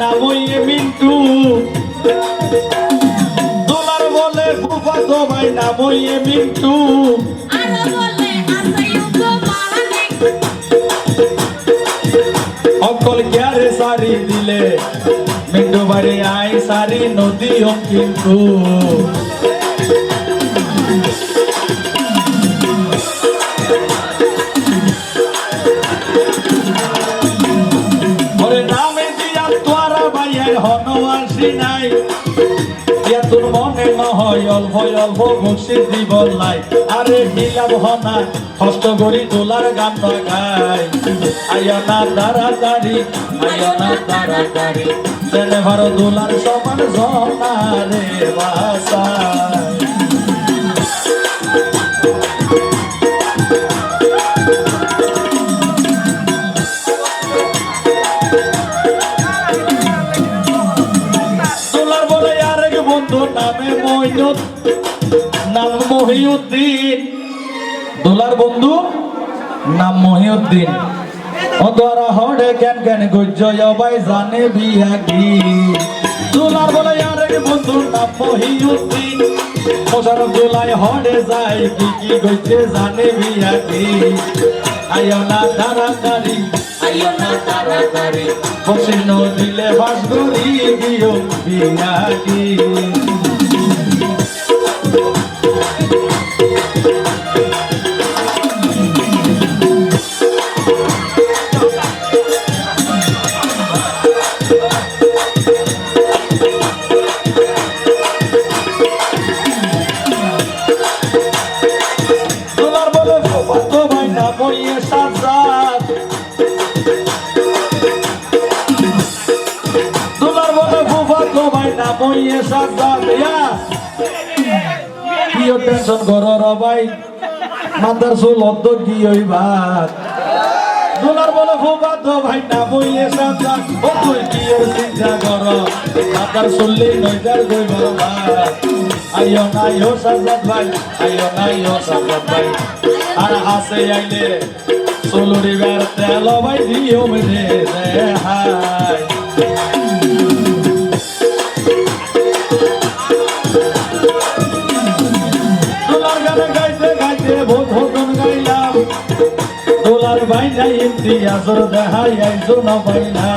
নামইয়ে মিন্টু। দোলার বলে ফুফা তো ভাই মিন্টু। বলে আসাইউক মালিক অকল ক্যারে সারি দিলে মিন্টু বাড়ি আই সারি নদীও কিন্তু। হন নাই। দিয়া তোর মনে নহয়, অল্প অল্প বসে দিব নাই। আরে বিলাপ হনা কষ্ট করি তোলার গান গাই আয়া না তাড়াতাড়ি, আয়া না তাড়াতাড়ি। তেনে ভার দোলার সমান জনা বাসায়। মহিনুদ নাম মহিউদ্দিন। দোলার বন্ধু, নাম মহিউদ্দিন। অদরা হড়ে কেন কেন গজ্জয় বাই জানে বিয়া কি। দোলার বলে আরেক বন্ধু, নাম মহিউদ্দিন। মশার দোলাই হড়ে যায়, কি কি গজ্জে জানে বিয়া কি। আয়ো না তাড়াতাড়ি আয়ো না তাড়াতাড়ি। বসে নদিলে বাস করি দিও বিয়া কি। না মরিয়ে সাজাত ইয়া কিয় টেনশন করো র ভাই? মান্দার চুল অদ্দ কি ওই ভাত? দোলার বলে তো ভাই, না মরিয়ে সাজাত ও তুই কি এর চিন্তা কর? মান্দার চুললেই নইজার গই বড় ভাত। আইও না ইও সাজাত ভাই, আইও না ইও সাজাত ভাই। আর হাসে আইলে চুলুরি বের তেল, ভাই, দিও মেরে রে ইমতিয়াজর দেখাই আইছো না না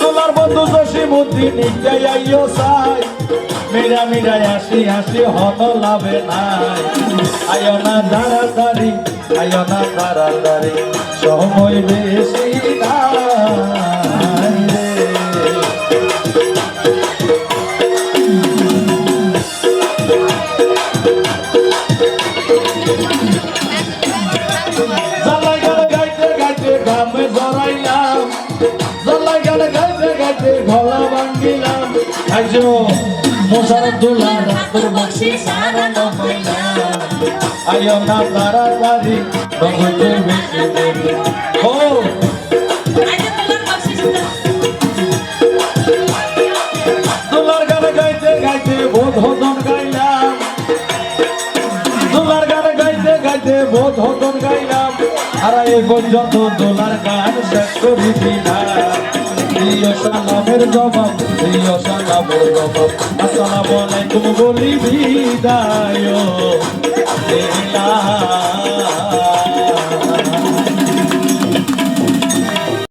তোমার বন্ধু জসিমুদ্দিন ইজ্ঞাই আইও সাই মিরা মিরাই আসি আসি হত লাভে নাই। আয়ো না তাড়াতাড়ি আয়ো না তাড়াতাড়ি সময় বেশি নাই গাইতে গলা ভাঙ্গিলাম আইজো মোশারফ দোলা রাতর বসি সারানো হইলাম আইও না তাড়াতাড়ি রঙতে বেশি দেবে ও! দোলার গানে গাইতে গাইতে বোধ হদন গাইলাম। দোলার গানে গাইতে গাইতে বোধ হদন গাইলাম। আর এই পর্যন্ত দোলার গান শেষ করি দিলাম প্রিয় সালামের জবাব প্রিয় সালামের জবাব। আসসালামু আলাইকুম বলি বিদায়। দিলাম